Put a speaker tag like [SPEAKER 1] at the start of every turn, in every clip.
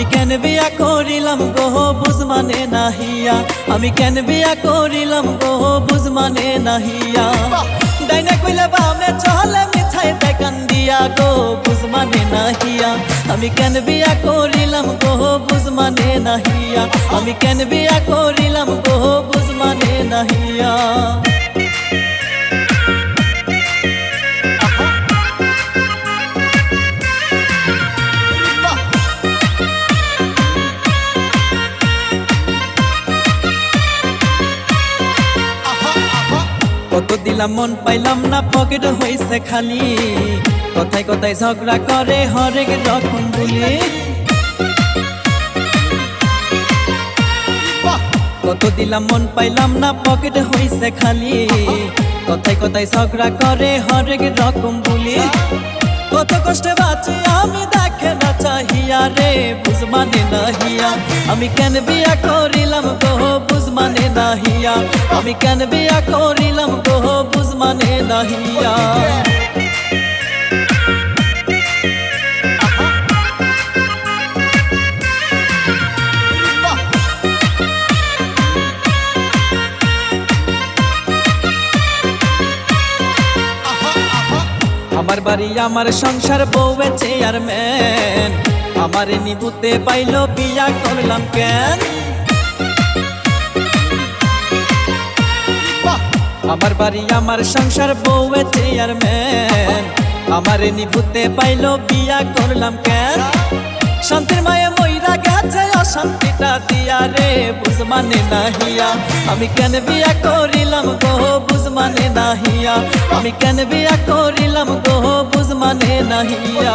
[SPEAKER 1] আমি কেন বিয়া করিলাম গোহ বুঝ মানে নাহিয়া আমি কেন বিয়া করিলাম গোহ বুঝ মানে নাহিয়া ডাইনে কইলে বামে চলে মিঠাই দেখান দিয়া গো, বুঝ মানে নাহিয়া আমি কেন বিয়া করিলাম গোহ বুঝমানে নাহিয়া আমি কেন বিয়া করিলাম গো দিলাম মন পাইলাম না পকেট হয়েছে খালি। কথায় কথায় ঝগড়া করে হরেক রকম বলি। কত দিলাম মন পাইলাম না পকেট হয়েছে খালি। কথায় কথায় ঝগড়া করে হরেক রকম বলি। কত কষ্টে বাঁচি, আমি দেখে না চাহিয়া রে বুঝমানে নাহিয়া আমি কেন বিয়া করিলাম গো বুঝমানে নাহিয়া আমি কেন বিয়া করিলাম গো বুঝমানে নাহিয়া আমার বাড়ি, আমার সংসার বউয়ে চেয়ারম্যান আমার নিবুতে পাইলো বিয়া করলাম কেন? আমার বাড়ি, আমার সংসার বউয়ে চেয়ারম্যান আমার নিবুতে পাইলো বিয়া করলাম কেন? শান্তির মায়ে মইরা গেছে, অশান্তিটা দিয়া রে, বুঝ মানে নাহিয়া। আমি কেন বিয়া করিলাম গো? নাহিয়া আমি কেন বিয়া করিলাম গো, বুঝ মানে নাহিয়া।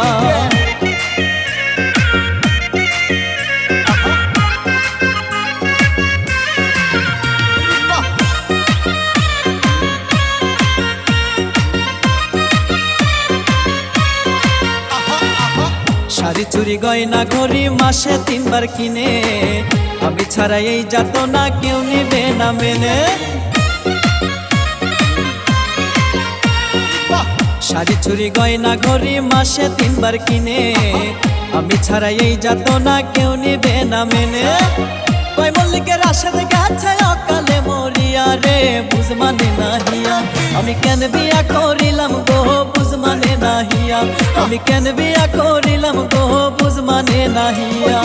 [SPEAKER 1] শাড়ি চুরি গয়না ঘড়ি মাসে তিনবার কিনে। আমি ছাড়া এই যাত না কেউ নিবে না মেনে। শাড়ি চুরি গয়না ঘড়ি মাসে তিনবার কিনে। আমি ছাড়া এই যাত না কেউ নিবে না মেনে। কই মল্লিকের আশাতে গেছে অকালে মরিয়া রে, বুঝ মানে নাহিয়া আমি কেন বিয়া করিলাম গো, বুঝ মানে নাহিয়া আমি কেন বিয়া করিলাম গো, বুঝ মানে নাহিয়া